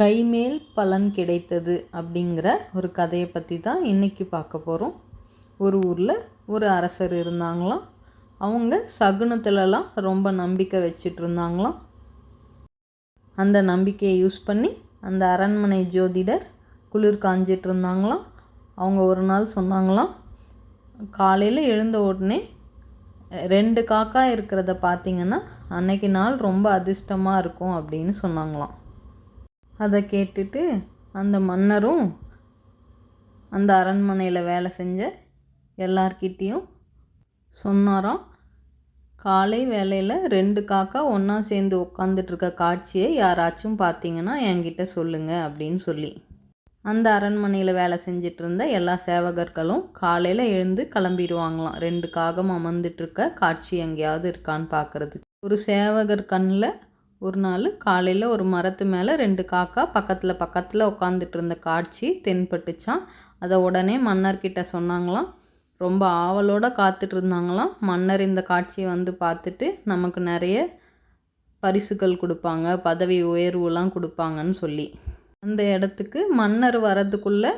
கைமேல் பலன் கிடைத்தது அப்படிங்கிற ஒரு கதையை பற்றி தான் இன்றைக்கி பார்க்க போகிறோம் ஒரு ஊரில் ஒரு அரசர் இருந்தாங்களாம். அவங்க சகுனத்துலலாம் ரொம்ப நம்பிக்கை வச்சுட்டு இருந்தாங்களாம். அந்த நம்பிக்கையை யூஸ் பண்ணி அந்த அரண்மனை ஜோதிடர் குளிர் காஞ்சிட்டு இருந்தாங்களாம். அவங்க ஒரு நாள் சொன்னாங்களாம் காலையில் எழுந்த உடனே ரெண்டு காக்கா இருக்கிறத பார்த்தீங்கன்னா அன்னைக்கு நாள் ரொம்ப அதிர்ஷ்டமாக இருக்கும் அப்படின்னு சொன்னாங்களாம். அதை கேட்டுட்டு அந்த மன்னரும் அந்த அரண்மனையில் வேலை செஞ்ச எல்லார்கிட்டேயும் சொன்னாராம். காலை வேலையில் ரெண்டு காக்கா ஒன்றா சேர்ந்து உட்காந்துட்ருக்க காட்சியை யாராச்சும் பார்த்தீங்கன்னா என்கிட்ட சொல்லுங்கள் அப்படின்னு சொல்லி. அந்த அரண்மனையில் வேலை செஞ்சிட்டு இருந்த எல்லா சேவகர்களும் காலையில் எழுந்து கிளம்பிடுவாங்களாம். ரெண்டு காகம் அமர்ந்துட்டுருக்க காட்சி எங்கேயாவது இருக்கான்னு பார்க்குறதுக்கு ஒரு சேவகர் கண்ணில் ஒரு நாள் காலையில் ஒரு மரத்து மேலே ரெண்டு காக்கா பக்கத்தில் பக்கத்தில் உட்காந்துட்டு இருந்த காட்சி தென்பட்டுச்சான் அதை உடனே மன்னர்கிட்ட சொன்னாங்களாம். ரொம்ப ஆவலோடு காத்துட்டு இருந்தாங்களாம் மன்னர் இந்த காட்சியை வந்து பார்த்துட்டு நமக்கு நிறைய பரிசுகள் கொடுப்பாங்க பதவி உயர்வுலாம் கொடுப்பாங்கன்னு சொல்லி. அந்த இடத்துக்கு மன்னர் வரதுக்குள்ளே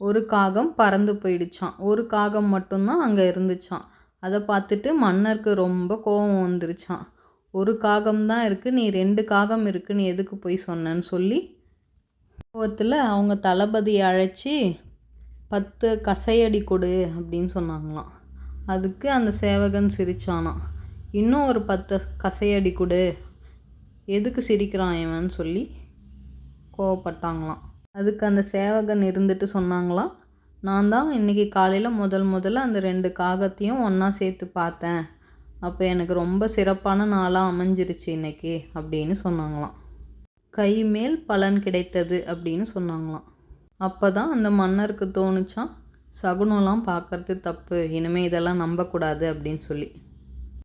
ஒரு காகம் பறந்து போயிடுச்சான் ஒரு காகம் மட்டும்தான் அங்கே இருந்துச்சான் அதை பார்த்துட்டு மன்னருக்கு ரொம்ப கோபம் வந்துருச்சான் ஒரு காகம் தான் இருக்குது நீ ரெண்டு காகம் இருக்குது நீ எதுக்கு போய் சொன்னேன்னு சொல்லி கோவத்தில் அவங்க தளபதியை அழைச்சி பத்து கசையடி கொடு அப்படின்னு சொன்னாங்களாம். அதுக்கு அந்த சேவகன் சிரிச்சானாம். இன்னும் ஒரு பத்து கசையடி கொடு. எதுக்கு சிரிக்கிறான் இவன் சொல்லி கோவப்பட்டாங்களாம். அதுக்கு அந்த சேவகன் இருந்துட்டு சொன்னாங்களாம். நான் தான் இன்றைக்கி காலையில் முதல் முதல்ல அந்த ரெண்டு காகத்தையும் ஒன்றா சேர்த்து பார்த்தேன். அப்போ எனக்கு ரொம்ப சிறப்பான நாளாக அமைஞ்சிருச்சு இன்னைக்கு அப்படின்னு சொன்னாங்களாம். கை மேல் பலன் கிடைத்தது அப்படின்னு சொன்னாங்களாம். அப்போ தான் அந்த மன்னருக்கு தோணுச்சான் சகுனம்லாம் பார்க்கறது தப்பு இனிமேல் இதெல்லாம் நம்பக்கூடாது அப்படின்னு சொல்லி.